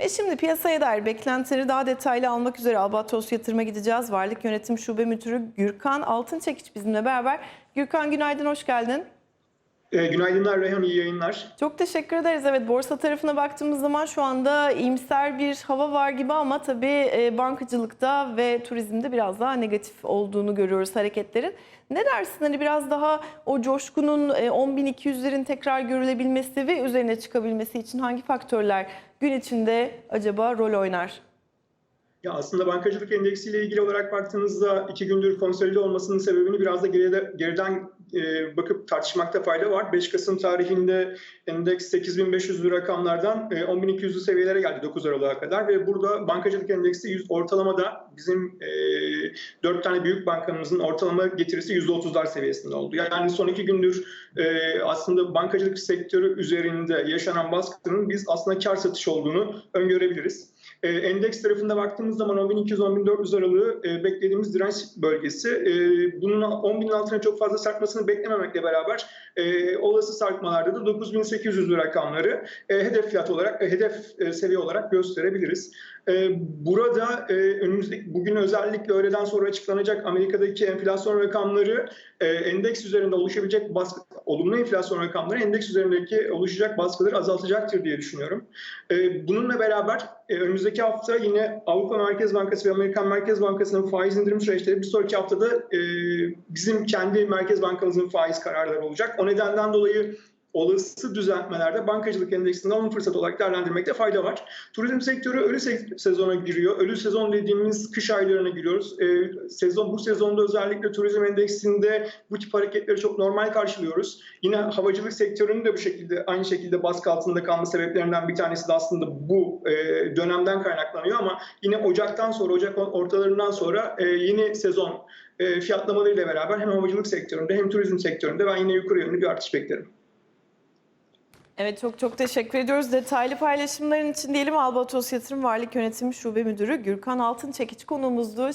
Ve şimdi piyasaya dair beklentileri daha detaylı almak üzere Albatros Yatırım'a gideceğiz. Varlık Yönetim Şube Müdürü Gürkan Altınçekiç bizimle beraber. Gürkan günaydın, hoş geldin. E, günaydınlar Reyhan, iyi yayınlar. Çok teşekkür ederiz. Evet borsa tarafına baktığımız zaman şu anda iyimser bir hava var gibi ama tabii e, bankacılıkta ve turizmde biraz daha negatif olduğunu görüyoruz hareketlerin. Ne dersin hani biraz daha o coşkunun e, 10.200'lerin tekrar görülebilmesi ve üzerine çıkabilmesi için hangi faktörler gün içinde acaba rol oynar? Ya aslında bankacılık endeksiyle ilgili olarak baktığınızda iki gündür konsolide olmasının sebebini biraz da geride, geriden e, bakıp tartışmakta fayda var. 5 Kasım tarihinde endeks 8500'lü rakamlardan e, 10.200'lü seviyelere geldi 9 Aralık'a kadar ve burada bankacılık endeksi 100 ortalamada bizim e, 4 tane büyük bankamızın ortalama getirisi %30'lar seviyesinde oldu. Yani son iki gündür e, aslında bankacılık sektörü üzerinde yaşanan baskının biz aslında kar satış olduğunu öngörebiliriz. E, endeks tarafında baktığımız zaman 10.200-10.400 aralığı e, beklediğimiz direnç bölgesi. E, bunun 10.000'in altına çok fazla sarkmasını beklememekle beraber e, olası sarkmalarda da 9.800 rakamları e, hedef fiyat olarak, e, hedef e, seviye olarak gösterebiliriz. E, burada e, önümüzdeki bugün özellikle öğleden sonra açıklanacak Amerika'daki enflasyon rakamları e, endeks üzerinde oluşabilecek baskı, olumlu enflasyon rakamları endeks üzerindeki oluşacak baskıları azaltacaktır diye düşünüyorum. E, bununla beraber e, önümüzdeki hafta yine Avrupa Merkez Bankası ve Amerikan Merkez Bankası'nın faiz indirim süreçleri bir sonraki haftada e, bizim kendi Merkez Bankamızın faiz kararları olacak. O nedenden dolayı olası düzeltmelerde bankacılık endeksini alım fırsatı olarak değerlendirmekte fayda var. Turizm sektörü ölü se- sezona giriyor. Ölü sezon dediğimiz kış aylarına giriyoruz. Ee, sezon bu sezonda özellikle turizm endeksinde bu tip hareketleri çok normal karşılıyoruz. Yine havacılık sektörünün de bu şekilde aynı şekilde baskı altında kalma sebeplerinden bir tanesi de aslında bu e, dönemden kaynaklanıyor ama yine Ocak'tan sonra Ocak ortalarından sonra e, yeni sezon e, fiyatlamalarıyla beraber hem havacılık sektöründe hem turizm sektöründe ben yine yukarı yönlü bir artış beklerim. Evet çok çok teşekkür ediyoruz. Detaylı paylaşımların için diyelim Albatros Yatırım Varlık Yönetimi Şube Müdürü Gürkan Altınçekiç konuğumuzdu.